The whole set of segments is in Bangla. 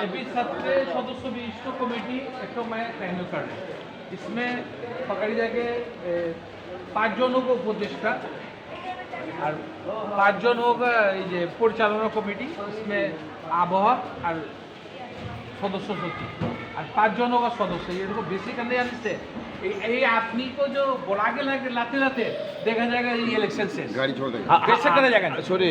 अभी सत्रह सदस्य विशिष्ट कमेटी एक तो मैं तैनात कर रहे इसमें पकड़ी जाके ए, পাঁচজন হোক উপদেষ্টা আর পাঁচজন হোক এই যে পরিচালনা কমিটি इसमें আবহাওয়া আর सदस्य सचिव और पाँच जन होगा सदस्य ये देखो बेसिक अंदर जानते ये आपनी को जो बोला के लाते लाते लाते देखा जाएगा ये इलेक्शन से गाड़ी छोड़ देंगे कैसे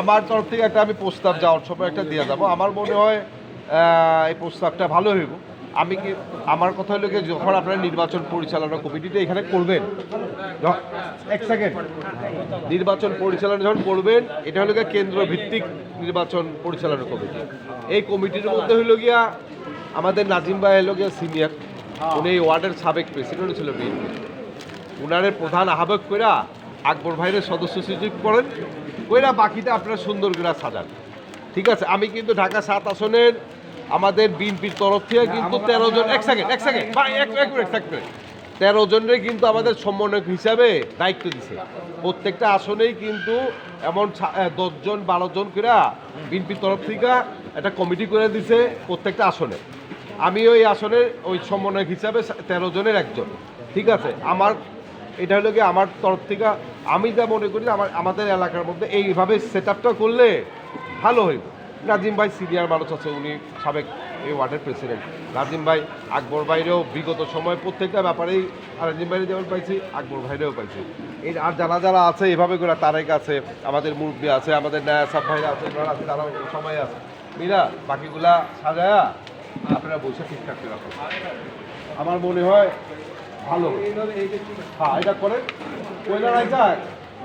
আমার তরফ থেকে একটা আমি প্রস্তাব যাওয়ার সময় একটা দিয়ে যাব। আমার মনে হয় এই প্রস্তাবটা ভালো হইব। আমি কি আমার কথা হলো কি, যখন আপনারা নির্বাচন পরিচালনা কমিটিটা এখানে করবেন এক সেকেন্ড নির্বাচন পরিচালনা যখন করবেন, এটা হলো গিয়ে কেন্দ্র ভিত্তিক নির্বাচন পরিচালনা কমিটি। এই কমিটির মধ্যে হইল গিয়া আমাদের নাজিম ভাই হলো গিয়া সিনিয়র উনি এই ওয়ার্ডের সাবেক প্রেসিডেন্ট ছিল বিএনপি। উনারের প্রধান আহ্বায়ক কইরা আকবর ভাইয়ের সদস্য সচিব করেন। ওইরা বাকিটা আপনারা সুন্দর করে সাজান। ঠিক আছে? আমি কিন্তু ঢাকা সাত আসনের আমাদের বিএনপির তরফ থেকে কিন্তু তেরো জন এক সেকেন্ড এক সেকেন্ড ভাই এক এক মিনিট এক মিনিট তেরো জনের কিন্তু আমাদের সমন্বয়ক হিসাবে দায়িত্ব দিছে। প্রত্যেকটা আসনেই কিন্তু এমন দশজন বারো জন করে বিএনপির তরফ থেকে একটা কমিটি করে দিছে প্রত্যেকটা আসনে। আমি ওই আসনের ওই সমন্বয়ক হিসাবে তেরো জনের একজন। ঠিক আছে? আমার এটা হলো কি আমার তরফ থেকে, আমি যা মনে করি আমার, আমাদের এলাকার মধ্যে এইভাবে সেট আপটা করলে ভালো হইব। নাজিম ভাই সিনিয়র মানুষ আছে, উনি সাবেক এই ওয়ার্ডের প্রেসিডেন্ট নাজিম ভাই, আকবর ভাইরেও বিগত সময় প্রত্যেকটা ব্যাপারেই নাজিম ভাইরে যেমন পাইছি, আকবর ভাইরেও পাইছি। এই আর যারা যারা আছে এভাবে করে তারেক আছে, আমাদের মুরব্বী আছে, আমাদের নায়াসাব ভাইরা আছে, ওনারা আছে, তারাও সবাই আছে। মিরা, বাকিগুলা সাজায়া আপনারা বসে ঠিকঠাক আমার মনে হয় ভালো। হ্যাঁ এটা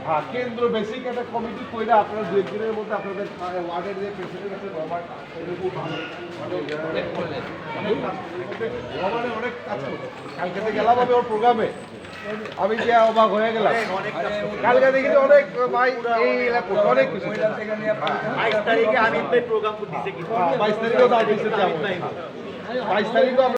হ্যাঁ কেন্দ্র বেসিক একটা কমিটি কইরা আপনারা দু একদিনের মধ্যে আপনাদের ওয়ার্ডের যে প্রেসিডেন্ট আছে রহমান খুব ভালো। মানে অনেক কাজ। কালকে গেলাম আমি ওর প্রোগ্রামে। আমি যে অবাক হয়ে গেলাম। কালকে দেখি অনেক ভাই এই অনেক কিছু বাইশ তারিখে আমি প্রোগ্রাম বাইশ তারিখেও বাইশ তারিখও